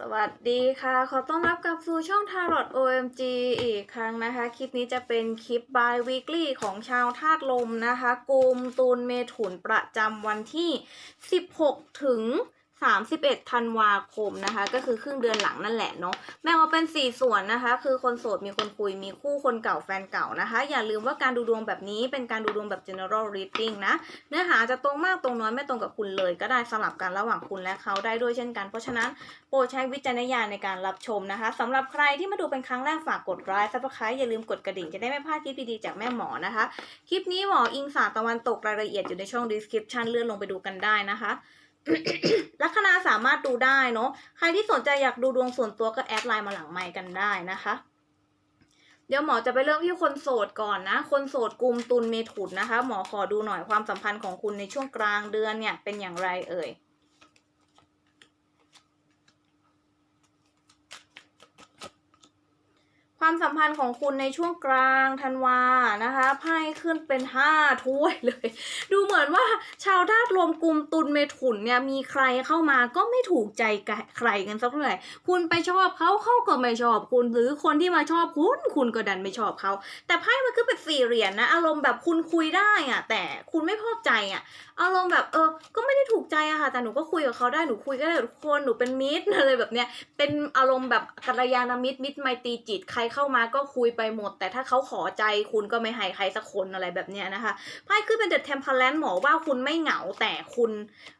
สวัสดีค่ะ ขอต้อนรับกลับสู่ช่อง Tarot OMG อีกครั้งนะคะ คลิปนี้จะเป็นคลิป by weekly ของชาวธาตุลมนะคะกุมตูนเมถุนประจำวันที่ 16 ถึง 31ธันวาคมนะคะ ก็คือครึ่งเดือนหลังนั่นแหละเนาะแบ่งออกเป็น 4 ส่วนนะคะ คือคนโสดมีคนคุยมีคู่คนเก่าแฟนเก่านะคะ อย่าลืมว่าการดูดวงแบบนี้เป็นการดูดวงแบบ general reading นะ เนื้อหาจะตรงมากตรงน้อยไม่ตรงกับคุณเลย ก็ได้สลับกันระหว่างคุณและเขาได้ด้วยเช่นกัน เพราะฉะนั้นโปรดใช้วิจารณญาณในการรับชมนะคะสำหรับใครที่มาดูเป็นครั้งแรกฝากกดไลค์ซับสไครต์อย่าลืมกดกระดิ่งจะได้ไม่พลาดคลิปดีๆจากแม่หมอนะคะคลิปนี้หมออิงศาตร์ตะวันตกรายละเอียดอยู่ในช่อง description เลื่อนลงไปดูกันได้นะคะ ลัคนาสามารถดูได้เนาะใครที่สนใจอยากดูดวงส่วนตัวก็แอดไลน์มาหลังไมค์กันได้นะคะ เดี๋ยวหมอจะไปเริ่มที่คนโสดก่อนนะ คนโสดกลุ่มตุลเมถุนนะคะ หมอขอดูหน่อยความสัมพันธ์ของคุณในช่วงกลางเดือนเนี่ยเป็นอย่างไรเอ่ย ความสัมพันธ์ของคุณในช่วงกลางธันวานะคะไพ่ขึ้นเป็นห้าถ้วยเลย ดูเหมือนว่าชาวธาตุรวมกลุ่มตุลเมถุนเนี่ยมีใครเข้ามาก็ไม่ถูกใจใครกันสักเท่าไหร่คุณไปชอบเขาเขาก็ไม่ชอบคุณ หรือคนที่มาชอบคุณ คุณก็ดันไม่ชอบเขา แต่ไพ่มันคือเป็นสี่เหรียญนะอารมณ์แบบคุณคุยได้อะแต่คุณไม่พอใจอะอารมณ์แบบเออก็ไม่ได้ถูกใจอะค่ะแต่หนูก็คุยกับเขาได้หนูคุยก็ได้ทุกคนหนูเป็นมิตรอะไรแบบเนี้ยเป็นอารมณ์แบบกัลยาณมิตรมิตรไมตรีจิตใครเข้ามาก็คุยไปหมด แต่ถ้าเขาขอใจคุณก็ไม่ให้ใครสักคนอะไรแบบเนี้ยนะคะไพ่ขึ้นเป็นเดอะเทมเพลนหมอว่าคุณไม่เหงาแต่คุณ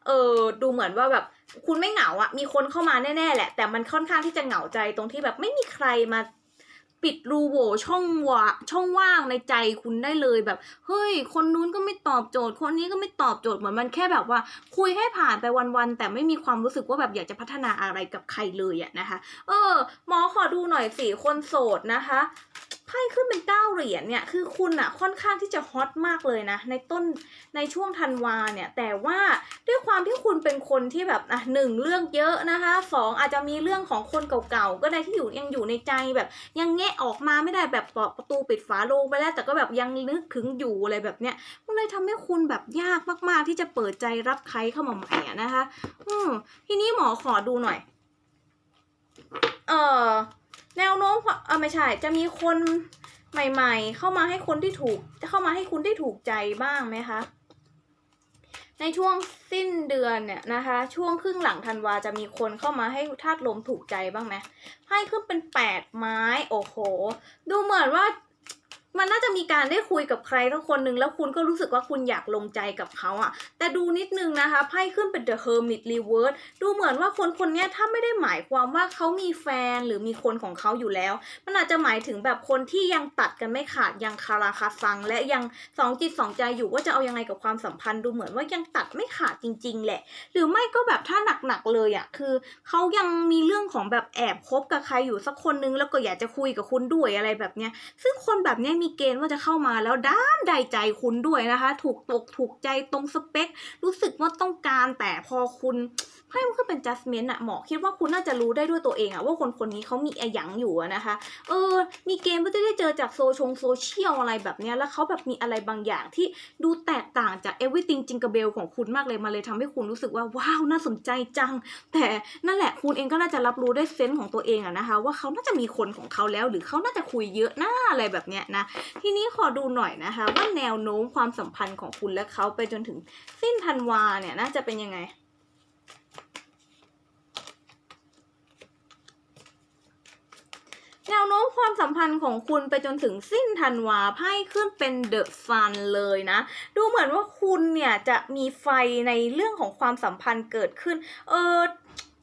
เออดูเหมือนว่าแบบคุณไม่เหงาอะมีคนเข้ามาแน่ๆแหละ แต่มันค่อนข้างที่จะเหงาใจตรงที่แบบไม่มีใครมา ปิดรูโหว่ช่องว่าช่องว่างในใจคุณได้เลยแบบ เฮ้ย คนนู้นก็ไม่ตอบโจทย์ คนนี้ก็ไม่ตอบโจทย์เหมือนมันแค่แบบว่า คุยให้ผ่านไปวันๆแต่ไม่มีความรู้สึกว่าแบบอยากจะพัฒนาอะไรกับใครเลยอะนะคะ เออหมอขอดูหน่อยสิคนโสดนะคะไพ่ขึ้นเป็นเก้าเหรียญเนี่ยคือคุณอะค่อนข้างที่จะฮอตมากเลยนะในต้นในช่วงธันวาเนี่ยแต่ว่าด้วยความที่คุณเป็นคนที่แบบอะหนึ่งเรื่องเยอะนะคะสองอาจจะมีเรื่องของคนเก่าๆก็ได้ที่อยู่ยังอยู่ในใจแบบยังแงะออกมาไม่ได้แบบปอกประตูปิดฝาโลงไปแล้ว แต่ก็แบบยังนึกถึงอยู่อะไรแบบเนี้ยมันเลยทำให้คุณแบบยากมากๆ ที่จะเปิดใจรับใครเข้ามาใหม่นะคะ อืมทีนี้หมอขอดูหน่อย เออแนวโน้มความเออไม่ใช่ จะมีคนใหม่ ๆ เข้ามาให้คนที่ถูก เข้ามาให้คุณได้ถูกใจบ้างไหมคะ ในช่วงสิ้นเดือนเนี่ยนะคะ ช่วงครึ่งหลังธันวาจะมีคนเข้ามาให้ธาตุลมถูกใจบ้างไหมไพ่ขึ้นเป็นแปดไม้ โอ้โห ดูเหมือนว่า มันน่าจะมีการได้คุยกับใครทั้งคนหนึ่งแล้วคุณก็รู้สึกว่าคุณอยากลงใจกับเขาอะแต่ดูนิดนึงนะคะไพ่ขึ้นเป็น The Hermit Reverse ดูเหมือนว่าคนคนนี้ถ้าไม่ได้หมายความว่าเขามีแฟนหรือมีคนของเขาอยู่แล้ว มันอาจจะหมายถึงแบบคนที่ยังตัดกันไม่ขาดยังคาราคาซัง และยังสองจิตสองใจอยู่ว่าจะเอายังไงกับความสัมพันธ์ ดูเหมือนว่ายังตัดไม่ขาดจริง ๆ แหละ หรือไม่ก็แบบถ้าหนักๆเลยอะคือเขายังมีเรื่องของแบบแอบคบกับใครอยู่สักคนนึงแล้วก็อยากจะคุยกับคุณด้วยอะไรแบบเนี้ยซึ่งคนแบบเนี้ยมีเกณฑ์ว่าจะเข้ามาแล้วด้านใดใจคุณด้วยนะคะ ถูกตกถูกใจตรงสเปค รู้สึกว่าต้องการแต่พอคุณไพ่มันก็เป็น judgment อะหมอคิดว่าคุณน่าจะรู้ได้ด้วยตัวเองอะว่าคนคนนี้เขามีอะหยังอยู่นะคะ เออ มีเกณฑ์ว่าจะได้เจอจากโซชงโซเชียลอะไรแบบเนี้ยแล้วเขาแบบมีอะไรบางอย่างที่ดูแตกต่างจาก everything จิงก e เบลของคุณมากเลยมาเลยทำให้คุณรู้สึกว่าว้าวน่าสนใจจัง แต่นั่นแหละคุณเองก็น่าจะรับรู้ได้เซนส์ของตัวเองอะนะคะ ว่าเขาน่าจะมีคนของเขาแล้ว หรือเขาน่าจะคุยเยอะหน้าอะไรแบบเนี้ยนะทีนี้ขอดูหน่อยนะคะ ว่าแนวโน้มความสัมพันธ์ของคุณและเขาไปจนถึงสิ้นธันวาเนี่ยน่าจะเป็นยังไง แนวโน้มความสัมพันธ์ของคุณไปจนถึงสิ้นธันวาไพ่ขึ้นเป็นเดอะซันเลยนะ ดูเหมือนว่าคุณเนี่ยจะมีไฟในเรื่องของความสัมพันธ์เกิดขึ้น เออ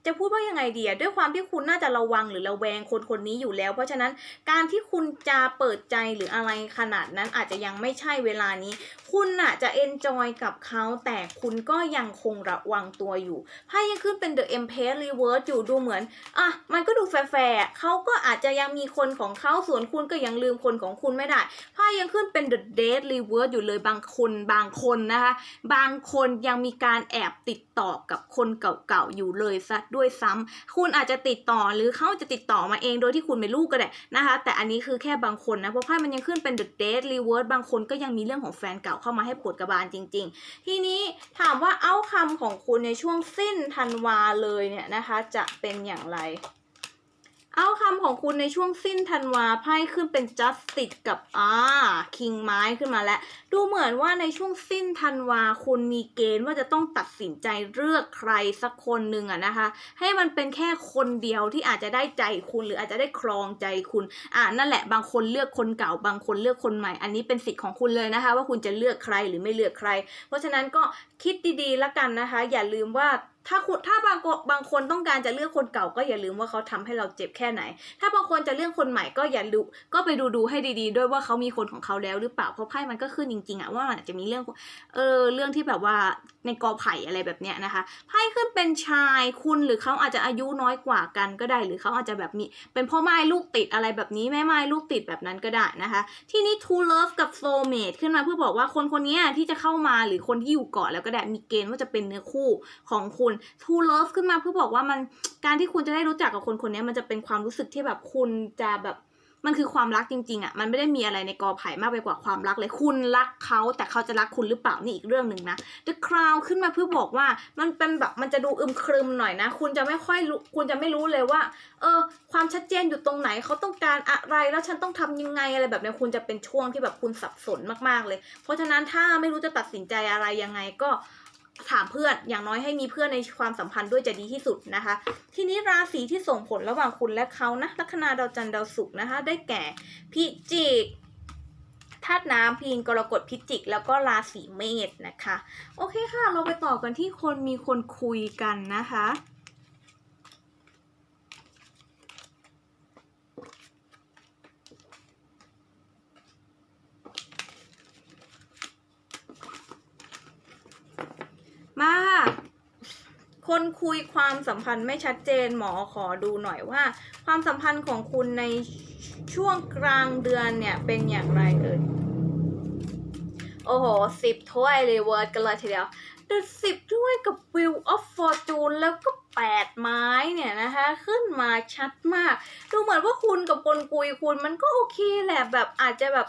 จะพูดว่ายังไงดีอะด้วยความที่คุณน่าจะระวังหรือระแวงคนคนนี้อยู่แล้ว เพราะฉะนั้นการที่คุณจะเปิดใจหรืออะไรขนาดนั้นอาจจะยังไม่ใช่เวลานี้ คุณน่ะจะเอนจอยกับเขาแต่คุณก็ยังคงระวังตัวอยู่ไพ่ยังขึ้นเป็น The Empress Reverse อยู่ดูเหมือนอะมันก็ดูแฟร์เขาก็อาจจะยังมีคนของเขาส่วนคุณก็ยังลืมคนของคุณไม่ได้ไพ่ยังขึ้นเป็น The Dead Reverse อยู่เลยบางคนบางคนนะคะ บางคนยังมีการแอบติดต่อกับคนเก่าๆอยู่เลยซะด้วยซ้ำคุณอาจจะติดต่อหรือเขาจะติดต่อมาเองโดยที่คุณไม่รู้ก็ได้นะคะ แต่อันนี้คือแค่บางคนนะเพราะไพ่มันยังขึ้นเป็น the date reverse บางคนก็ยังมีเรื่องของแฟนเก่าเข้ามาให้ปวดกระบาลจริง ๆ ทีนี้ถามว่าเอาคำของคุณในช่วงสิ้นธันวาเลยเนี่ยนะคะ จะเป็นอย่างไร เอาคำของคุณในช่วงสิ้นธันวาไพ่ขึ้นเป็น justice กับอ่า king ไม้ขึ้นมาแล้ว ดูเหมือนว่าในช่วงสิ้นธันวาคุณมีเกณฑ์ว่าจะต้องตัดสินใจเลือกใครสักคนหนึ่งอะนะคะ ให้มันเป็นแค่คนเดียวที่อาจจะได้ใจคุณหรืออาจจะได้ครองใจคุณ อ่านั่นแหละบางคนเลือกคนเก่า บางคนเลือกคนใหม่ อันนี้เป็นสิทธิ์ของคุณเลยนะคะ ว่าคุณจะเลือกใครหรือไม่เลือกใคร เพราะฉะนั้นก็คิดดีๆแล้วกันนะคะ อย่าลืมว่า ถ้าคุณถ้าบางคนบางคนต้องการจะเลือกคนเก่าก็อย่าลืมว่าเขาทำให้เราเจ็บแค่ไหน ถ้าบางคนจะเลือกคนใหม่ก็อย่าดูก็ไปดูดูให้ดีๆ ด้วยว่าเขามีคนของเขาแล้วหรือเปล่าเพราะไพ่มันก็ขึ้นจริงๆอะว่ามันอาจจะมีเรื่องเออเรื่องที่แบบว่าในกอไผ่อะไรแบบเนี้ยนะคะไพ่ขึ้นเป็นชายคุณหรือเขาอาจจะอายุน้อยกว่ากันก็ได้ หรือเขาอาจจะแบบมีเป็นพ่อไม้ลูกติดอะไรแบบนี้แม่ไม้ลูกติดแบบนั้นก็ได้นะคะ ที่นี้ to love กับ soulmate ขึ้นมาเพื่อบอกว่าคนคนนี้ที่จะเข้ามาหรือคนที่อยู่เกาะแล้วก็ได้มีเกณฑ์ว่าจะเป็นเนื้อคู่ของคุณ to love ขึ้นมาเพื่อบอกว่ามันการที่คุณจะได้รู้จักกับคนคนนี้มันจะเป็นความรู้สึกที่แบบคุณจะแบบมันคือความรักจริงๆอะ่ะ มันไม่ได้มีอะไรในกอไผ่มากไปกว่าความรักเลย คุณรักเขาแต่เขาจะรักคุณหรือเปล่านี่อีกเรื่องหนึ่งนะ The Crown ขึ้นมาเพื่อบอกว่ามันเป็นแบบมันจะดูอึมครึมหน่อยนะ คุณจะไม่ค่อยรู้คุณจะไม่รู้เลยว่า เออ ความชัดเจนอยู่ตรงไหนเขาต้องการอะไรแล้วฉันต้องทำยังไงอะไรแบบนี้คุณจะเป็นช่วงที่แบบคุณสับสนมากๆเลย เพราะฉะนั้นถ้าไม่รู้จะตัดสินใจอะไรยังไงก็ ถามเพื่อนอย่างน้อยให้มีเพื่อนในความสัมพันธ์ด้วยจะดีที่สุดนะคะ ทีนี้ราศีที่ส่งผลระหว่างคุณและเขานะลัคนาดาวจันทร์ดาวศุกร์นะคะ ได้แก่พิจิกธาตุน้ำพีนกรกฎพิจิก แล้วก็ราศีเมษนะคะ โอเคค่ะ เราไปต่อกันที่คนมีคนคุยกันนะคะ มาค่ะคนคุยความสัมพันธ์ไม่ชัดเจนหมอขอดูหน่อยว่า ความสัมพันธ์ของคุณในช่วงกลางเดือนเนี่ยเป็นอย่างไรเอ่ยโอ้โหสิบถ้วยเลยเวิร์ดกันเลยทีเดียวแต่สิบถ้วยกับ Wheel of Fortune แล้วก็แปดไม้เนี่ยนะคะ ขึ้นมาชัดมาก ดูเหมือนว่าคุณกับคนคุยคุณมันก็โอเคแหละแบบอาจจะแบบ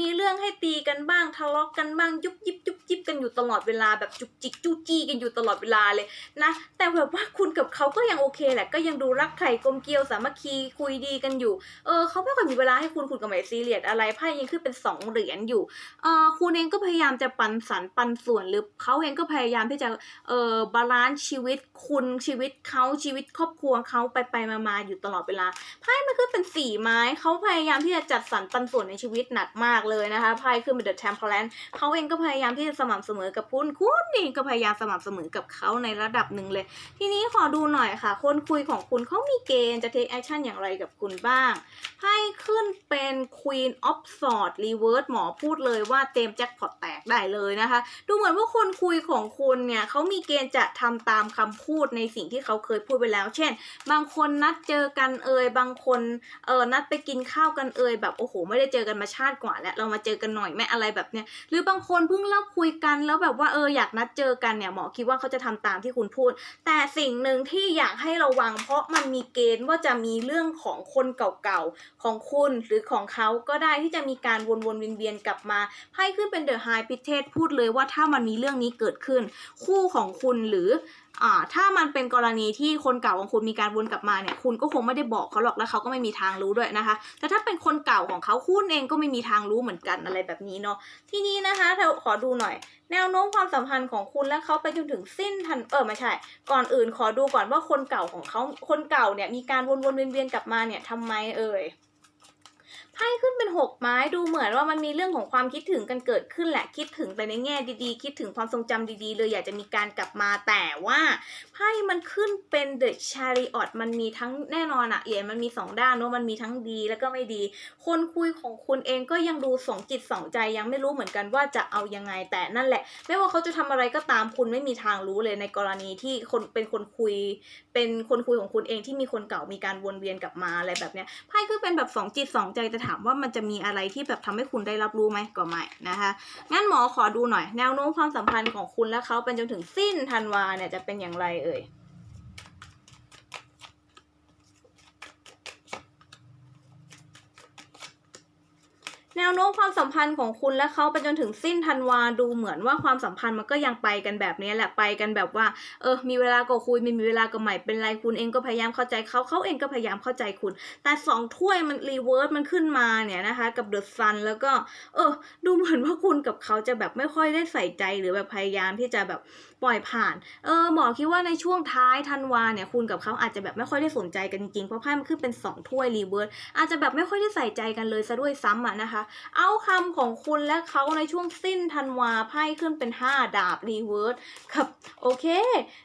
มีเรื่องให้ตีกันบ้างทะเลาะกกันบ้างยุบยิบยุบยิบกันอยู่ตลอดเวลาแบบจุกจิกจู้จี้กันอยู่ตลอดเวลาเลยนะแต่แบบว่าคุณกับเขาก็ยังโอเคแหละก็ยังดูรักใคร่กลมเกลียวสามัคคีคุยดีกันอยู่เออเขาไม่ค่อยมีเวลาให้คุณคุณกับไม่ซีเรียสอะไรไพ่ยังขึ้นเป็นสองเหรียญอยู่เออคุณเองก็พยายามจะปันสันปันส่วนหรือเขาเองก็พยายามที่จะเออบาลานซ์ชีวิตคุณชีวิตเขาชีวิตครอบครัวเขาไปไปมามาอยู่ตลอดเวลาไพ่มันขึ้นเป็นสี่ไม้เขาพยายามที่จะจัดสรรปันส่วนในชีวิตหนักมากเลยนะคะไพ่ขึ้นเป็น The Temperance เขาเองก็พยายามที่จะสม่ำเสมอกับคุณคุณนี่ก็พยายามสม่ำเสมอกับเขาในระดับหนึ่งเลย ทีนี้ขอดูหน่อยค่ะ คนคุยของคุณเขามีเกณฑ์จะ take action อย่างไรกับคุณบ้างไพ่ขึ้นเป็น Queen of Swords Reverse หมอพูดเลยว่าเต็มแจ็คพอตแตกได้เลยนะคะ ดูเหมือนว่าคนคุยของคุณเนี่ยเขามีเกณฑ์จะทำตามคำพูดในสิ่งที่เขาเคยพูดไปแล้ว เช่น บางคนนัดเจอกันเอ่ยบางคนเออนัดไปกินข้าวกันเอ่ยแบบโอ้โห ไม่ได้เจอกันมาชาติกว่าแล้วเรามาเจอกันหน่อยแม่อะไรแบบเนี้ยหรือบางคนเพิ่งเลิกคุยกันแล้วแบบว่าเอออยากนัดเจอกันเนี่ยหมอคิดว่าเขาจะทำตามที่คุณพูด แต่สิ่งหนึ่งที่อยากให้ระวัง เพราะมันมีเกณฑ์ว่าจะมีเรื่องของคนเก่าๆของคุณหรือของเขาก็ได้ที่จะมีการวนๆเวียนๆกลับมาไพ่ขึ้นเป็นเดอะไฮพิเทสพูดเลยว่าถ้ามันมีเรื่องนี้เกิดขึ้น คู่ของคุณหรือ อ่าถ้ามันเป็นกรณีที่คนเก่าของคุณมีการวนกลับมาเนี่ยคุณก็คงไม่ได้บอกเขาหรอกแล้วเขาก็ไม่มีทางรู้ด้วยนะคะ แต่ถ้าเป็นคนเก่าของเขาคุณเองก็ไม่มีทางรู้เหมือนกันอะไรแบบนี้เนาะทีนี้นะคะเราขอดูหน่อย แนวโน้มความสัมพันธ์ของคุณและเขาไปจนถึงสิ้นทันเออไม่ใช่ ก่อนอื่นขอดูก่อนว่าคนเก่าของเขาคนเก่าเนี่ยมีการวนๆเวียนๆกลับมาเนี่ยทำไมเอ่ย ไพ่ขึ้นเป็นหกไม้ดูเหมือนว่ามันมีเรื่องของความคิดถึงกันเกิดขึ้นแหละคิดถึงไปในแง่ดีๆ คิดถึงความทรงจำดีๆ เลยอยากจะมีการกลับมาแต่ว่าไพ่มันขึ้นเป็น The Chariot มันมีทั้งแน่นอนอะเหรียญมันมีสองด้านเนอะมันมีทั้งดีแล้วก็ไม่ดี คนคุยของคุณเองก็ยังดูสองจิตสองใจยังไม่รู้เหมือนกันว่าจะเอายังไงแต่นั่นแหละ ไม่ว่าเขาจะทำอะไรก็ตามคุณไม่มีทางรู้เลยในกรณีที่คนเป็นคนคุย เป็นคนคุยของคุณเองที่มีคนเก่ามีการวนเวียนกลับมาอะไรแบบเนี้ยไพ่คือเป็นแบบสองจิตสองใจจะถามว่ามันจะมีอะไรที่แบบทำให้คุณได้รับรู้ไหมก็ไม่นะคะงั้นหมอขอดูหน่อย แนวโน้มความสัมพันธ์ของคุณและเขาเป็นจนถึงสิ้นธันวาเนี่ยจะเป็นอย่างไรเอ่ย แนวโน้มความสัมพันธ์ของคุณและเขาไปจนถึงสิ้นธันวาดูเหมือนว่าความสัมพันธ์มันก็ยังไปกันแบบนี้แหละไปกันแบบว่า เออ มีเวลาก็คุยไม่มีเวลาก็ไม่เป็นไรคุณเองก็พยายามเข้าใจเขาเขาเองก็พยายามเข้าใจคุณ แต่สองถ้วยมันรีเวิร์สมันขึ้นมาเนี่ยนะคะกับเดอะซันแล้วก็ เออ ดูเหมือนว่าคุณกับเขาจะแบบไม่ค่อยได้ใส่ใจหรือแบบพยายามที่จะแบบปล่อยผ่าน เออหมอคิดว่าในช่วงท้ายธันวาเนี่ยคุณกับเขาอาจจะแบบไม่ค่อยได้สนใจกันจริงๆเพราะไพ่มันขึ้นเป็นสองถ้วยรีเวิร์สอาจจะแบบไม่ค่อยได้ใส่ใจกันเลยซะด้วยซ้ำอะนะคะเอาคำของคุณและเขาในช่วงสิ้นธันวาไพ่ขึ้นเป็น 5 ดาบรีเวิร์สครับโอเค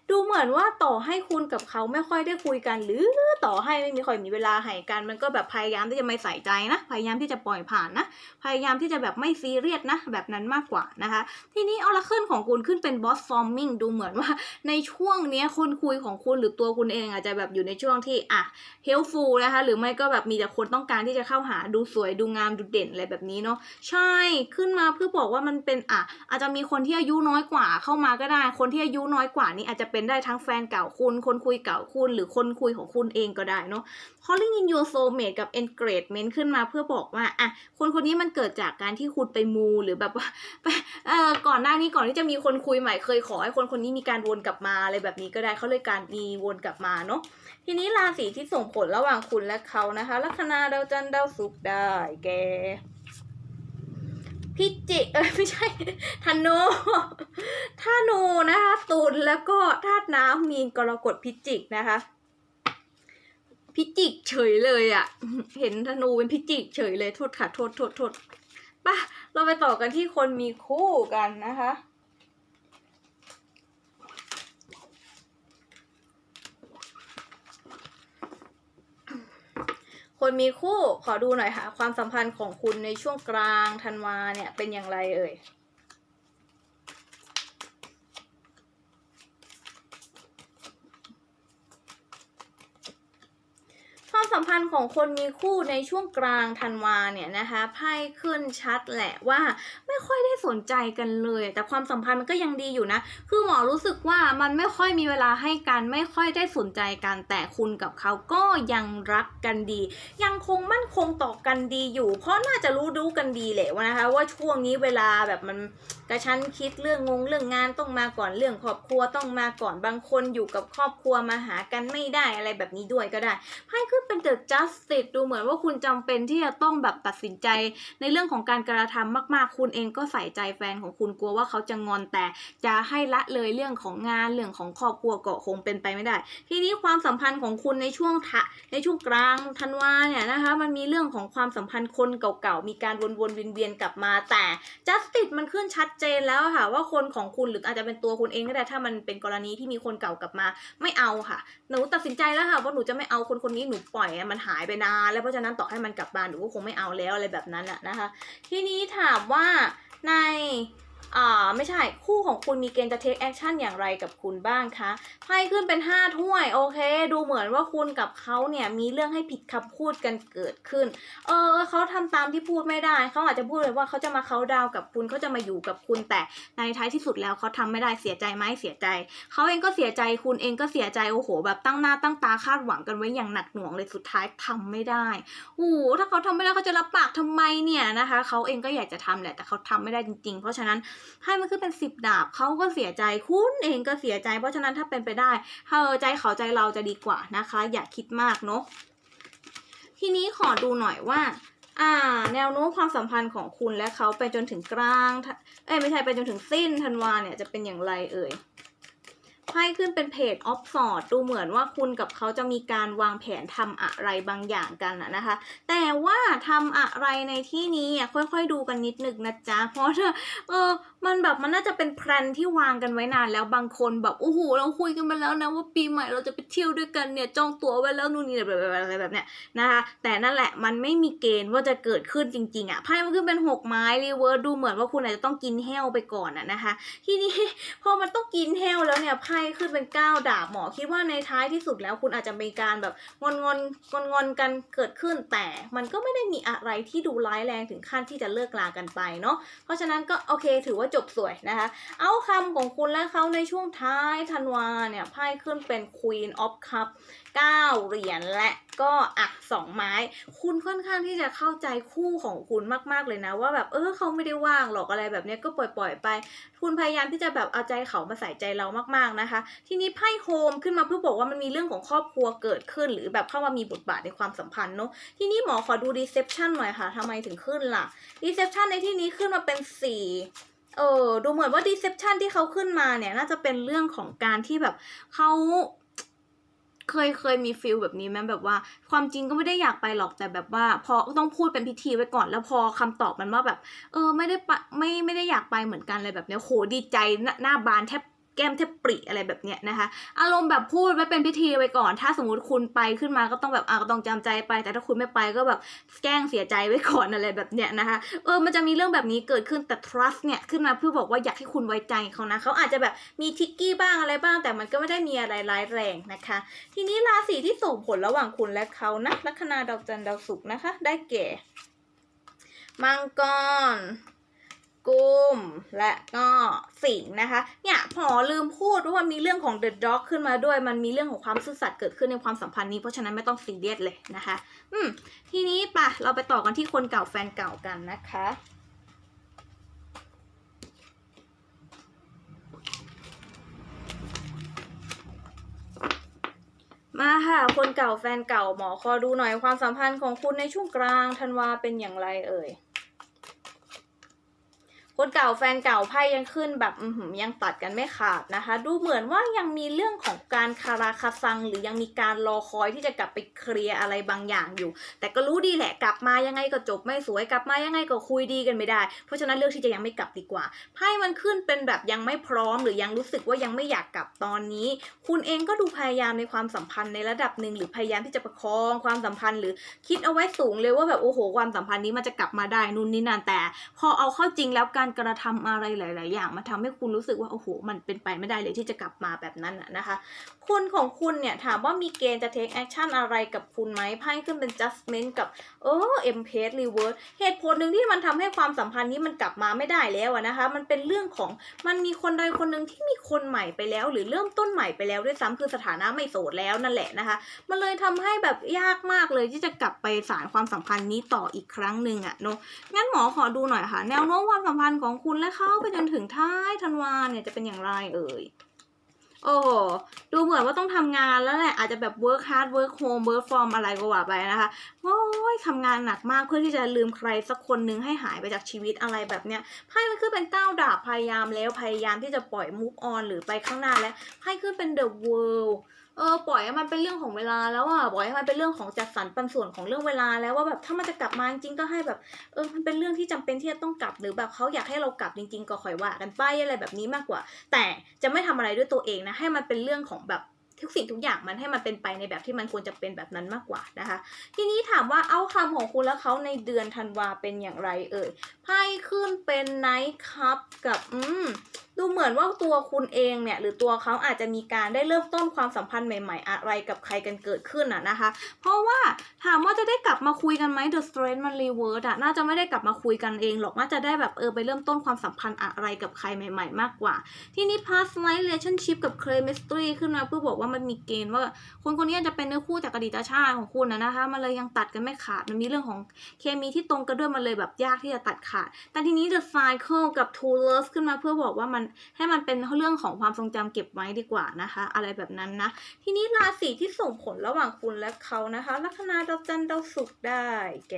ดูเหมือนว่าต่อให้คุณกับเขาไม่ค่อยได้คุยกัน หรือต่อให้ไม่มีค่อยมีเวลาให้กันมันก็แบบพยายามที่จะไม่ใส่ใจนะ พยายามที่จะปล่อยผ่านนะ พยายามที่จะแบบไม่ซีเรียสนะ แบบนั้นมากกว่านะคะ ทีนี้เอาละขึ้นของคุณขึ้นเป็นบอสฟอร์มิงดูเหมือนว่าในช่วงนี้คนคุยของคุณหรือตัวคุณเองอาจจะแบบอยู่ในช่วงที่อะ helpful นะคะหรือไม่ก็แบบมีแต่คนต้องการที่จะเข้าหาดูสวยดูงามดูเด่นอะไรแบบนี้เนาะใช่ขึ้นมาเพื่อบอกว่ามันเป็นอะอาจจะมีคนที่อายุน้อยกว่าเข้ามาก็ได้ คนที่อายุน้อยกว่านี้อาจจะเป็นได้ทั้งแฟนเก่าคุณ คนคุยเก่าคุณ หรือคนคุยของคุณเองก็ได้เนาะ calling in your soulmate กับ engagement ขึ้นมาเพื่อบอกว่าอะคนคนนี้มันเกิดจากการที่คุณไปมูหรือแบบว่าเอ่อก่อนหน้านี้ก่อนที่จะมีคนคุยใหม่เคยขอให้คนคนนี้มีการวนกลับมาอะไรแบบนี้ก็ได้เขาเลยการมีวนกลับมาเนาะทีนี้ราศีที่ส่งผลระหว่างคุณและเขานะคะลัคนาดาวจันทร์ดาวศุกร์ได้แก พิจิเออไม่ใช่ธนูธนูนะคะตุลแล้วก็ธาตุน้ำมีนกรกฎพิจิกนะคะพิจิกเฉยเลยอะ่ะ เห็นธนูเป็นพิจิกเฉยเลยโทษค่ะโทษโทษโทษป่ะเราไปต่อกันที่คนมีคู่กันนะคะ คนมีคู่ขอดูหน่อยค่ะ ความสัมพันธ์ของคุณในช่วงกลางธันวาเนี่ยเป็นอย่างไรเอ่ยความสัมพันธ์ของคนมีคู่ในช่วงกลางธันวาเนี่ยนะคะไพ่ขึ้นชัดแหละว่า ไม่ค่อยได้สนใจกันเลย แต่ความสัมพันธ์มันก็ยังดีอยู่นะ คือหมอรู้สึกว่ามันไม่ค่อยมีเวลาให้กันไม่ค่อยได้สนใจกัน แต่คุณกับเขาก็ยังรักกันดี ยังคงมั่นคงต่อกันดีอยู่ เพราะน่าจะรู้ดูกันดีแหละนะคะว่าช่วงนี้เวลาแบบมัน กระชั้นคิดเรื่องงงเรื่องงานต้องมาก่อนเรื่องครอบครัวต้องมาก่อนบางคนอยู่กับครอบครัวมาหากันไม่ได้อะไรแบบนี้ด้วยก็ได้ไพ่ขึ้นเป็น the justice ดูเหมือนว่าคุณจำเป็นที่จะต้องแบบตัดสินใจ ในเรื่องของการกระทำมาก ๆ คุณเองก็ใส่ใจแฟนของคุณกลัวว่าเขาจะงอนแต่จะให้ละเลยเรื่องของงานเรื่องของครอบครัวก็คงเป็นไปไม่ได้ ทีนี้ความสัมพันธ์ของคุณในช่วงทะในช่วงกลางธันวาเนี่ยนะคะมันมีเรื่องของความสัมพันธ์คนเก่าๆมีการวนๆเวียนๆกลับมาแต่ justice มันขึ้นชัดเจนแล้วค่ะว่าคนของคุณหรืออาจจะเป็นตัวคุณเองก็ได้ถ้ามันเป็นกรณีที่มีคนเก่ากลับมา ไม่เอาค่ะ หนูตัดสินใจแล้วค่ะว่าหนูจะไม่เอาคนคนนี้หนูปล่อยมันหายไปนานแล้วเพราะฉะนั้นต่อให้มันกลับมาหนูก็คงไม่เอาแล้วอะไรแบบนั้นอะนะคะ ทีนี้ถามว่าใน อ่าไม่ใช่คู่ของคุณมีเกณฑ์จะ take action อย่างไรกับคุณบ้างคะไพ่ขึ้นเป็น 5 ถ้วย โอเค ดูเหมือนว่าคุณกับเขาเนี่ยมีเรื่องให้ผิดคำพูดกันเกิดขึ้น เออเขาทำตามที่พูดไม่ได้ เขาอาจจะพูดเลยว่าเขาจะมาเขาดาวกับคุณเขาจะมาอยู่กับคุณแต่ในท้ายที่สุดแล้วเขาทำไม่ได้เสียใจไหมเสียใจ เขาเองก็เสียใจคุณเองก็เสียใจโอ้โห แบบตั้งหน้าตั้งตาคาดหวังกันไว้อย่างหนักหน่วงเลยสุดท้ายทำไม่ได้โอ้โหถ้าเขาทำไม่ได้เขาจะรับปากทำไมเนี่ยนะคะเขาเองก็อยากจะทำแหละแต่เขาทำไม่ได้จริงๆ เพราะฉะนั้นให้มันขึ้นเป็นสิบดาบเขาก็เสียใจคุณเองก็เสียใจ เพราะฉะนั้นถ้าเป็นไปได้เออใจเขาใจเราจะดีกว่านะคะ อย่าคิดมากเนาะทีนี้ขอดูหน่อยว่าอ่าแนวโน้มความสัมพันธ์ของคุณและเขาไปจนถึงกลาง เอ้ยไม่ใช่ไปจนถึงสิ้นธันวาเนี่ยจะเป็นอย่างไรเอ่ย ไพ่ขึ้นเป็นเพจออฟฟอร์ดดูเหมือนว่าคุณกับเขาจะมีการวางแผนทำอะไรบางอย่างกันอะนะคะ แต่ว่าทำอะไรในที่นี้อะค่อยๆดูกันนิดนึงนะจ๊ะ เพราะเธอเออ มันแบบมันน่าจะเป็นแพลนที่วางกันไว้นานแล้วบางคนแบบโอ้โหเราคุยกันไปแล้วนะว่าปีใหม่เราจะไปเที่ยวด้วยกันเนี่ยจองตั๋วไว้แล้วนู่นนี่แบบอะไรแบบเนี้ยนะคะแต่นั่นแหละมันไม่มีเกณฑ์ว่าจะเกิดขึ้นจริงๆอะไพ่มันขึ้นเป็นหกไม้รีเวิร์สดูเหมือนว่าคุณอาจจะต้องกินแห้วไปก่อนอะนะคะทีนี้พอมันต้องกินแห้วแล้วเนี่ยไพ่ขึ้นเป็นเก้าดาบหมอคิดว่าในท้ายที่สุดแล้วคุณอาจจะมีการแบบงอนงอนงอนงอนกันเกิดขึ้น แต่มันก็ไม่ได้มีอะไรที่ดูร้ายแรงถึงขั้นที่จะเลิกลากันไปเนาะเพราะฉะนั้นก็โอเคถือว่าจบสวยนะคะ เอาคำของคุณและเขาในช่วงท้ายธันวาเนี่ยไพ่ขึ้นเป็น Queen of Cup 9 เหรียญและก็อะสองไม้ คุณค่อนข้างที่จะเข้าใจคู่ของคุณมากๆเลยนะ ว่าแบบเออเขาไม่ได้ว่างหรอกอะไรแบบนี้ก็ปล่อยๆไป คุณพยายามที่จะแบบเอาใจเขามาใส่ใจเรามากๆนะคะ ทีนี้ไพ่โฮมขึ้นมาเพื่อบอกว่ามันมีเรื่องของครอบครัวเกิดขึ้น หรือแบบเข้ามามีบทบาทในความสัมพันธ์เนาะทีนี้หมอขอดู reception หน่อยค่ะทำไมถึงขึ้นล่ะ reception ในที่นี้ขึ้นมาเป็นสี่ เออดูเหมือนว่า deception ที่เขาขึ้นมาเนี่ย น่าจะเป็นเรื่องของการที่แบบเขาเคยเคยมีฟิลแบบนี้ไหมแบบว่า ความจริงก็ไม่ได้อยากไปหรอกแต่แบบว่า พอต้องพูดเป็นพิธีไว้ก่อน แล้วพอคำตอบมันว่าแบบ เออ ไม่ได้ไปไม่ไม่ได้อยากไปเหมือนกันอะไรแบบเนี้ยโหดีใจหน้าหน้าบานแทบ แก้มแทบปริอะไรแบบเนี้ยนะคะ อารมณ์แบบพูดไว้เป็นพิธีไว้ก่อน ถ้าสมมติคุณไปขึ้นมาก็ต้องแบบอะก็ต้องจำใจไป แต่ถ้าคุณไม่ไปก็แบบแกล้งเสียใจไว้ก่อนอะไรแบบเนี้ยนะคะ เออ มันจะมีเรื่องแบบนี้เกิดขึ้นแต่ trust เนี่ยขึ้นมาเพื่อบอกว่าอยากให้คุณไว้ใจเขานะเขาอาจจะแบบมีทิกกี้บ้างอะไรบ้าง แต่มันก็ไม่ได้มีอะไรร้ายแรงนะคะ ทีนี้ราศีที่ส่งผลระหว่างคุณและเขานะลัคนาดาวจันทร์ดาวศุกร์นะคะ ได้แก่มังกร กุมและก็สิงนะคะ เนี่ยพอลืมพูดว่ามีเรื่องของ The Dog ขึ้นมาด้วย มันมีเรื่องของความซื่อสัตย์เกิดขึ้นในความสัมพันธ์นี้ เพราะฉะนั้นไม่ต้องซีเรียสเลยนะคะ อืม ทีนี้ปะเราไปต่อกันที่คนเก่าแฟนเก่ากันนะคะ มาค่ะ คนเก่าแฟนเก่าหมอขอดูหน่อยความสัมพันธ์ของคุณในช่วงกลางธันวาเป็นอย่างไรเอ่ย คนเก่าแฟนเก่าไพ่ยังขึ้นแบบอือหือยังตัดกันไม่ขาดนะคะ ดูเหมือนว่ายังมีเรื่องของการคาราคาซัง หรือยังมีการรอคอยที่จะกลับไปเคลียร์อะไรบางอย่างอยู่ แต่ก็รู้ดีแหละกลับมายังไงก็จบไม่สวยกลับมายังไงก็คุยดีกันไม่ได้ เพราะฉะนั้นเลือกที่จะยังไม่กลับดีกว่าไพ่มันขึ้นเป็นแบบยังไม่พร้อม หรือยังรู้สึกว่ายังไม่อยากกลับตอนนี้ คุณเองก็ดูพยายามในความสัมพันธ์ในระดับหนึ่งหรือพยายามที่จะประคองความสัมพันธ์ หรือคิดเอาไว้สูงเลยว่าแบบโอ้โห ความสัมพันธ์นี้มันจะกลับมาได้นู่นนี่นั่นแต่ พอเอาเข้าจริงแล้วการกระทำอะไรหลาย ๆ อย่างมันทำให้คุณรู้สึกว่าโอ้โหมันเป็นไปไม่ได้เลยที่จะกลับมาแบบนั้นนะนะคะ คนของคุณเนี่ยถามว่ามีเกณฑ์จะ take action อะไรกับคุณไหมไพ่ขึ้นเป็น judgment กับเออ e m p a t reverse เหตุผลหนึ่งที่มันทำให้ความสัมพันธ์นี้มันกลับมาไม่ได้แล้วนะคะ มันเป็นเรื่องของมันมีคนใดคนหนึ่งที่มีคนใหม่ไปแล้ว หรือเริ่มต้นใหม่ไปแล้วด้วยซ้ำคือสถานะไม่โสดแล้วนั่นแหละนะคะ มันเลยทำให้แบบยากมากเลยที่จะกลับไปสารความสัมพันธ์นี้ต่ออีกครั้งหนึ่งอะเนาะงั้นหมอขอดูหน่อยค่ะ แนวโน้มความสัมพันธ์ของคุณและเขาไปจนถึงท้ายธันวาเนี่ยจะเป็นอย่างไรเอ่ยโอ้โหดูเหมือนว่าต้องทำงานแล้วแหละอาจจะแบบ work hard work home work from อะไรก็ว่าไปนะคะโอ้ยทำงานหนักมากเพื่อที่จะลืมใครสักคนนึงให้หายไปจากชีวิตอะไรแบบเนี้ยไพ่มันขึ้นเป็นเก้าดาบพยายามแล้วพยายามที่จะปล่อย move on หรือไปข้างหน้าแล้วไพ่ขึ้นเป็น the world เออปล่อยให้มันเป็นเรื่องของเวลาแล้วอะปล่อยให้มันเป็นเรื่องของจัดสรรปันส่วนของเรื่องเวลาแล้วว่าแบบถ้ามันจะกลับมาจริงก็ให้แบบเออมันเป็นเรื่องที่จำเป็นที่จะต้องกลับหรือแบบเขาอยากให้เรากลับจริง ๆ ก็ค่อยว่ากันไปอะไรแบบนี้มากกว่า แต่จะไม่ทำอะไรด้วยตัวเองนะให้มันเป็นเรื่องของแบบทุกสิ่งทุกอย่างมันให้มันเป็นไปในแบบที่มันควรจะเป็นแบบนั้นมากกว่านะคะ ทีนี้ถามว่าเอาคำของคุณแล้วเขาในเดือนธันวาเป็นอย่างไรเอ่ยไพ่ขึ้นเป็นไนท์คัพกับอืม ดูเหมือนว่าตัวคุณเองเนี่ยหรือตัวเขาอาจจะมีการได้เริ่มต้นความสัมพันธ์ใหม่ ๆ อะไรกับใครกันเกิดขึ้นอะนะคะ เพราะว่าถามว่าจะได้กลับมาคุยกันไหม The Strength มัน reverse อะน่าจะไม่ได้กลับมาคุยกันเองหรอกน่าจะได้แบบเออไปเริ่มต้นความสัมพันธ์อะไรกับใครใหม่ ๆ มากกว่า ที่นี้ past life relationship กับ chemistry ขึ้นมาเพื่อบอกว่ามันมีเกณฑ์ว่าคนคนนี้จจะเป็นเนื้อคู่จากอดีตชาติของคุณนะนะคะมันเลยยังตัดกันไม่ขาดมันมีเรื่องของเคมีที่ตรงกันด้วยมันเลยแบบยากที่จะตัดขาด แต่ทีนี้ the cycle กับ two love ขึ้นมาเพื่อบอกว่ามันให้มันเป็นเรื่องของความทรงจำเก็บไว้ดีกว่านะคะ อะไรแบบนั้นนะ ทีนี้ราศีที่ส่งผลระหว่างคุณและเขานะคะ ลัคนาดาวจันทร์ดาวศุกร์ได้แก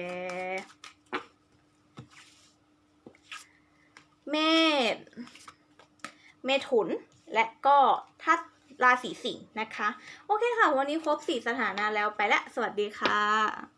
เมษเมถุน และก็ทัศราศีสิงห์นะคะ โอเคค่ะ วันนี้ครบสี่สถานะแล้วไปละ สวัสดีค่ะ